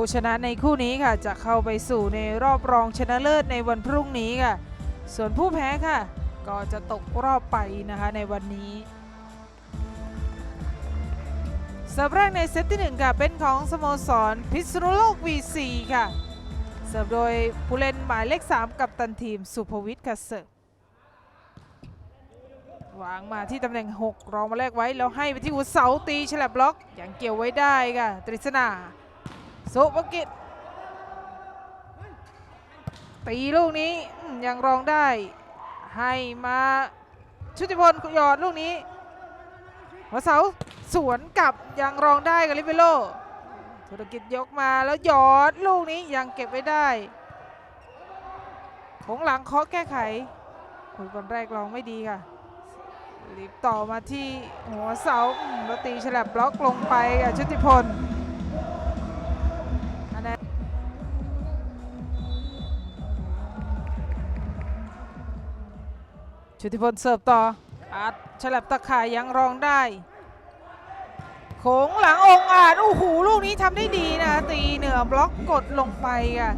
ผู้ชนะในคู่นี้ค่ะจะเข้าไปสู่ในรอบรองชนะเลิศในวันพรุ่งนี้ค่ะ ส่วนผู้แพ้ค่ะ ก็จะตกรอบไปนะคะในวันนี้เสิร์ฟแรกในเซตที่1ค่ะเป็นของสโมสรพิษณุโลก VC ค่ะ เสิร์ฟโดยผู้เล่นหมายเลข 3 กับตันทีมสุภวิทย์ค่ะเสิร์ฟวางมาที่ตำแหน่ง 6 รองมาแรกไว้ แล้วให้ไปที่หัวเสาตีฉลับบล็อกอย่างเกี่ยวไว้ได้ค่ะ ตริศนา สุภกิจ ตีลูกนี้ยังรองได้ ให้มาชุติพลหยอดลูกนี้หัวเสาสวนกลับยังรองได้กับลิเบโรธุรกิจยกมาแล้วหยอดลูกนี้ยังเก็บไว้ได้ของหลังเคาะแก้ไขโอ้ยบอลแรกรองไม่ดีค่ะรีบต่อมาที่หัวเสาแล้วตีฉลับบล็อกลงไปกับชุติพล ชุติพลเสิร์ฟต่ออาจฉลับตะข่ายยังรองได้โขงหลังองค์อาจโอ้โหลูกนี้ทำได้ดีนะ ตีเหนือบล็อกกดลงไปค่ะ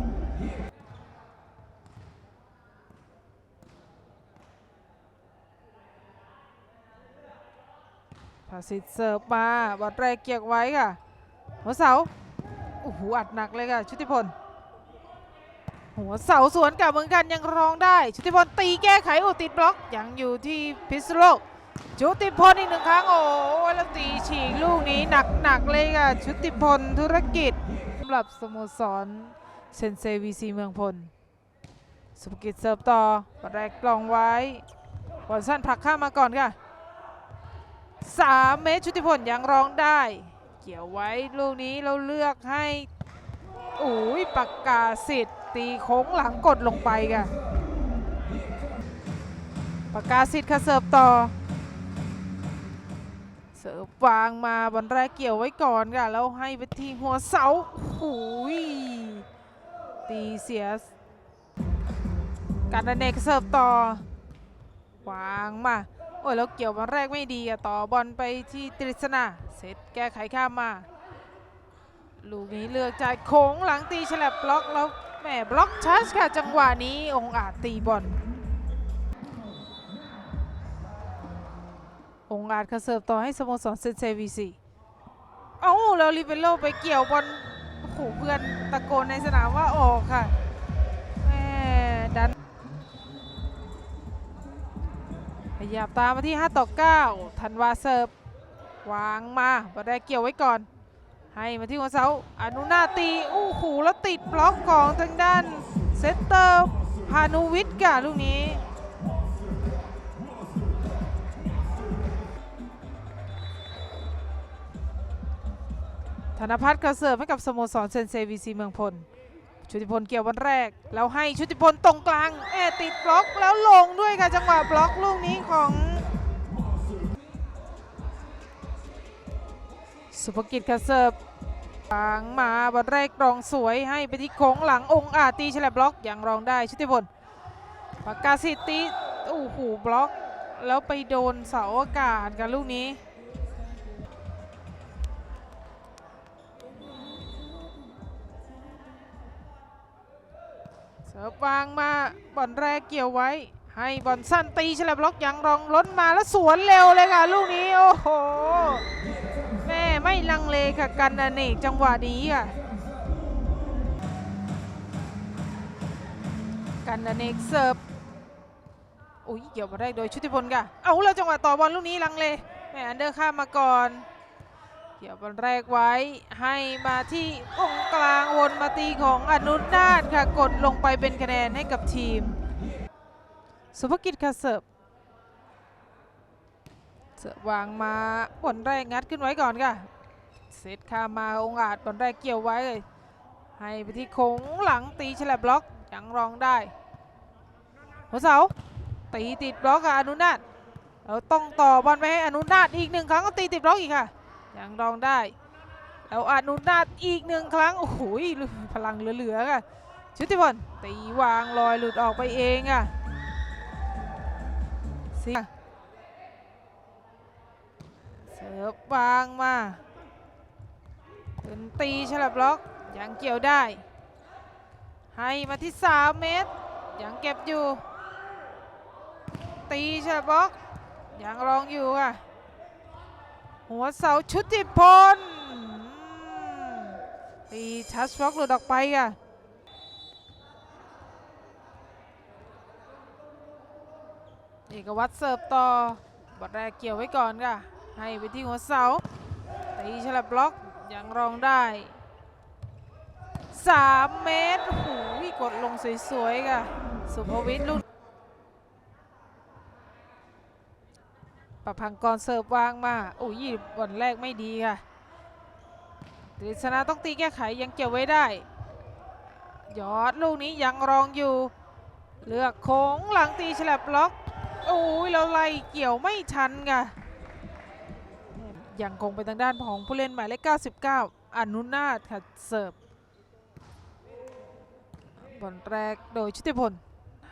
ภาสิทธิ์เสิร์ฟมาบอลแรกเกียกไว้ค่ะ หัวเสาโอ้โหอัดหนักเลยค่ะ ชุติพล หัวเสาสวนกลับเหมือนกันยังรองได้ ชุติพลตีแก้ไขโอ้ติดบล็อกยังอยู่ที่พิษโลกชุติพลอีกหนึ่งครั้งโอ้แล้วตีฉีกลูกนี้หนักๆเลยค่ะชุติพลธุรกิจสำหรับสโมสรเซนเซวีซีเมืองพลสุภกิจเสิร์ฟต่อบอลแรกกลองไว้บอลสั้นผลักข้ามมาก่อนค่ะ3เมตรชุติพลยังร้องได้ เกี่ยวไว้ลูกนี้เราเลือกให้อุ้ยปากกาสิทธิ์ ตีโค้งหลังกดลงไปค่ะปากกาสิทธิ์ค่ะเสิร์ฟต่อ เสิร์ฟวางมาบอลแรกเกี่ยวไว้ก่อนค่ะ แล้วให้ไปที่หัวเสาหูยตีเสีย การอเนกเสิร์ฟต่อ วางมา โอ้ยแล้วเกี่ยวบอลแรกไม่ดีอะต่อบอลไปที่ตริศนาเซตแก้ไขข้ามมา ลูกนี้เลือกจ่ายโค้งหลังตีฉลับบล็อกแล้ว แหมบล็อกชัชค่ะจังหวะนี้องอาจตีบอลองอาจค่ะเสิร์ฟต่อให้สโมสรเซนเซวีซีเอ้าแล้วลิเบโรไปเกี่ยวบอลโอ้โหเพื่อนตะโกนในสนามว่าออกค่ะแหมดันขยับตามมาที่ 5 ต่อ9ธันวาเสิร์ฟวางมาบอลแรกเกี่ยวไว้ก่อน ให้มาที่หัวเสาอนุนาตีอู้หูแล้วติดบล็อกของทางด้านเซตเตอร์พานุวิทย์กะลูกนี้ธนพัฒน์กระเสิร์ฟให้กับสโมสรเซนเซวีซีเมืองพล ชุติพลเกี่ยววันแรก แล้วให้ชุติพลตรงกลางแอบติดบล็อกแล้วลงด้วยค่ะจังหวะบล็อกลูกนี้ของสุภกิจค่ะเสิร์ฟ วางมาบอลแรกรองสวยให้ไปที่โค้งหลังองค์อาตีฉลับบล็อกอย่างรองได้ชุติพลปากกาสิตีโอ้โหบล็อก แล้วไปโดนเสาอากาศกันลูกนี้เสิร์ฟวางมาบอลแรกเกี่ยวไว้ ให้บอลสั้นตีฉลับล็อกยังรองล้นมาแล้วสวนเร็วเลยค่ะลูกนี้โอ้โห ไม่ลังเลค่ะกันอเนกจังหวะนี้ค่ะกันอเนกเสิร์ฟโอ้ยเกี่ยวมาได้โดยชุติพลค่ะเอาแล้วจังหวะต่อบอลลูกนี้ลังเลแม่อันเดอร์ข้ามมาก่อนเกี่ยวบอลแรกไว้ให้มาที่ตรงกลางวนมาตีของอนุนาถค่ะกดลงไปเป็นคะแนนให้กับทีม สุภกิจค่ะเสิร์ฟ เสิร์ฟวางมาบอลแรกงัดขึ้นไว้ก่อนค่ะ เซตข้ามาองอาจบอลแรกเกี่ยวไว้เลย ให้ไปที่โค้งหลังตีฉลับบล็อกยังรองได้หัวเสาตีติดบล็อกค่ะอนุนาถเราต้องต่อบอลไปให้อนุนาถอีกหนึ่งครั้งก็ตีติดบล็อกอีกค่ะยังรองได้แล้วอนุนาถอีกหนึ่งครั้งโอ้โหพลังเหลือๆค่ะชุติพลตีวางลอยหลุดออกไปเองอะสิ สิร์ฟวางมาขึ้นตีฉลับบล็อกยังเกี่ยวได้ ให้มาที่ 3 เมตรยังเก็บอยู่ ตีเชลบ็อกยังรองอยู่อะหัวเสาชุติพลตีทัชบ็อกหลุดออกไปอะเอกวัตรเสิร์ฟต่อบอลแรกเกี่ยวไว้ก่อนค่ะ ให้ไปที่หัวเสาตีฉลับบล็อกยังรองได้ 3 เมตรโอ้โหกดลงสวยๆค่ะ สุภวิทย์ลูกประพังกรเสิร์ฟวางมาโอ้ยบอลแรกไม่ดีค่ะกฤษณาต้องตีแก้ไขยังเกี่ยวไว้ได้ยอดลูกนี้ยังรองอยู่ เลือกโค้งหลังตีฉลับล็อกโอ้ยเราไล่เกี่ยวไม่ทันค่ะ ยังคงไปทางด้านของผู้เล่นหมายเลข 99 อนุนาถค่ะเสิร์ฟบอลแรกโดยชุติพล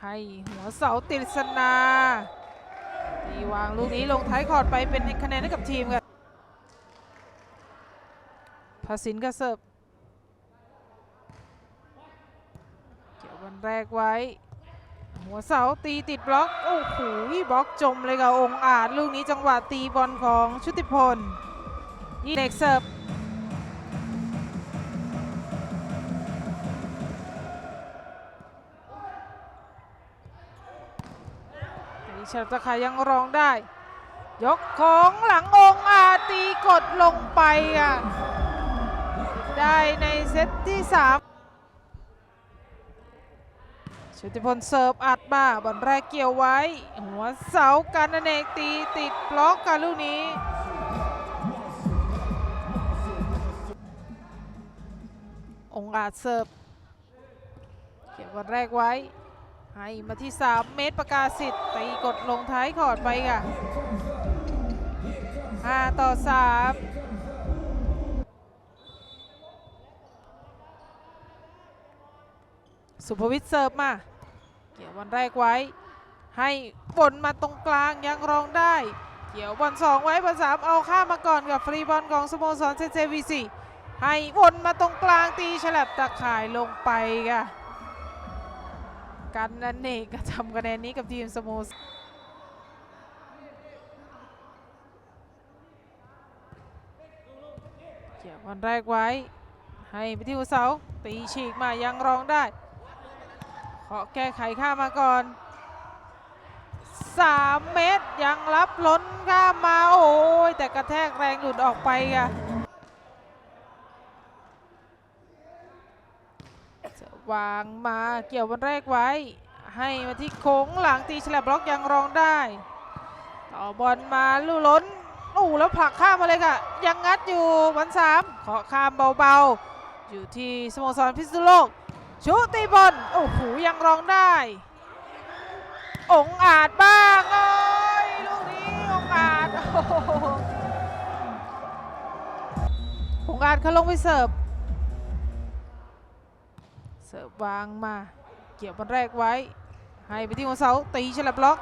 ให้หัวเสาติสนาตีวางลูกนี้ลงท้ายคอร์ดไปเป็นคะแนนให้กับทีมค่ะภาสินก็เสิร์ฟเกี่ยวบอลแรกไว้ หัวเสาตีติดบล็อกโอ้โหบล็อกจมเลยค่ะองอาจลูกนี้จังหวะตีบอลของชุติพลยี่เด็กเสิร์ฟเฉลิมตะขายยังร้องได้ ยกของหลังองอาจตีกดลงไปอะได้ในเซตที่3 ชุติพลเสิร์ฟอัดมาบอลแรกเกี่ยวไว้ หัวเสาการอเนกตีติดบล็อกกันลูกนี้องอาจเสิร์ฟเกี่ยวบอลแรกไว้ ให้มาที่ 3 เมตรประกาศสิทธิ์ตีกดลงท้ายขอดไปค่ะ 5 ต่อ 3 สุภวิทย์เสิร์ฟมา เกี่ยวบอลแรกไว้ ให้บนมาตรงกลางยังรองได้ เกี่ยวบอลสองไว้บอลสามเอาข้ามมาก่อนกับฟรีบอลของสโมสรเซนเซวีซีให้วนมาตรงกลางตีฉลับตะข่ายลงไปค่ะกันนันเนกก็ทำคะแนนนี้กับทีมสโมสรเกี่ยวบอลแรกไว้ ให้ไปที่หัวเสาตีฉีกมายังรองได้ ขอแก้ไขข้ามาก่อน 3 เมตรยังรับล้นข้ามาโอ้ยแต่กระแทกแรงหลุดออกไปค่ะวางมาเกี่ยวบอลแรกไว้ ให้มาที่โค้งหลังตีฉลับบล็อกยังรองได้ ต่อบอลมาลู่ล้นโอ้แล้วผลักข้ามมาเลยค่ะ ยังงัดอยู่บอลสามขอข้ามเบาๆ อยู่ที่สโมสรพิษณุโลก ชุติบอลโอ้โหยังร้องได้ องอาจบ้างเอ้ยลูกนี้องอาจองอาจเขาลงไปเสิร์ฟเสิร์ฟวางมา เกี่ยวบอลแรกไว้ ให้ไปที่หัวเสาตีฉลับบล็อก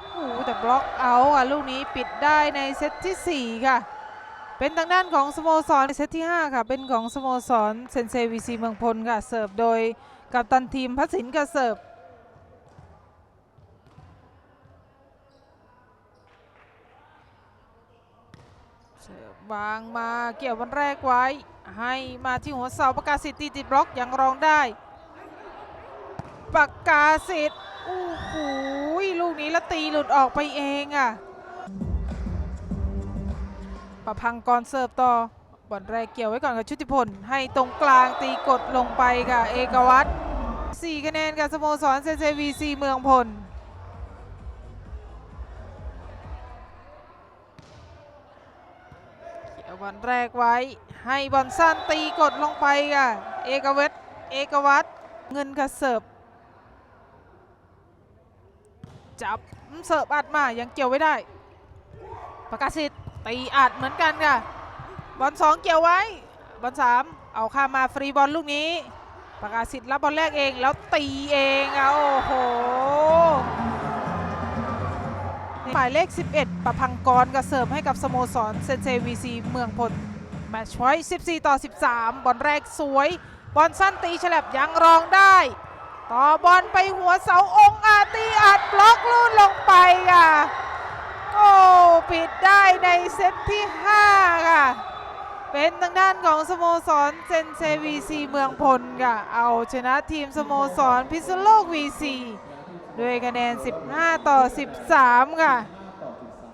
โอ้โหแต่บล็อกเอาอะลูกนี้ปิดได้ในเซตที่ 4 ค่ะ เป็นทางด้านของสโมสรในเซตที่ 5 ค่ะ เป็นของสโมสรเซนเซวีซีเมืองพลค่ะ เสิร์ฟโดยกัปตันทีมพัสินกับเสิร์ฟเสิร์ฟวางมาเกี่ยววันแรกไว้ ให้มาที่หัวเสาประกาศสิทธิ์ตีติดบล็อกยังรองได้ประกาศสิทธิ์โอ้โหลูกนี้แล้วตีหลุดออกไปเองอะประ พังกรเสิร์ฟต่อบอลแรกเกี่ยวไว้ก่อนกับชุติพล ให้ตรงกลางตีกดลงไปค่ะเอกวัตร4คะแนนกับสโมสรเซเซวีซีเมืองพลเกี่ยวบอลแรกไว้ ให้บอลสั้นตีกดลงไปค่ะเอกวัตรเอกวัตรเงินกับเสิร์ฟจับเสิร์ฟอัดมายังเกี่ยวไว้ได้ประกาศสิ ตีอัดเหมือนกันค่ะ บอลสองเกี่ยวไว้ บอลสามเอาข้ามาฟรีบอลลูกนี้ประกาศสิทธิ์รับบอลแรกเองแล้วตีเองอะโอ้โหหมายเลข 11 ประพังกรก็เสริมให้กับสโมสรเซนเซวีซีเมืองพลแมตช์พอยต์14 ต่อ 13 บอลแรกสวย บอลสั้นตีฉลับยังรองได้ ต่อบอลไปหัวเสาองค์อาตีอัดบล็อกลื่นลงไปค่ะ โอ้ปิดได้ในเซตที่ 5 ค่ะ เป็นทางด้านของสโมสรเซนเซวีซีเมืองพลค่ะ เอาชนะทีมสโมสรพิษณุโลกวีซีด้วยคะแนน 15 ต่อ 13 ค่ะ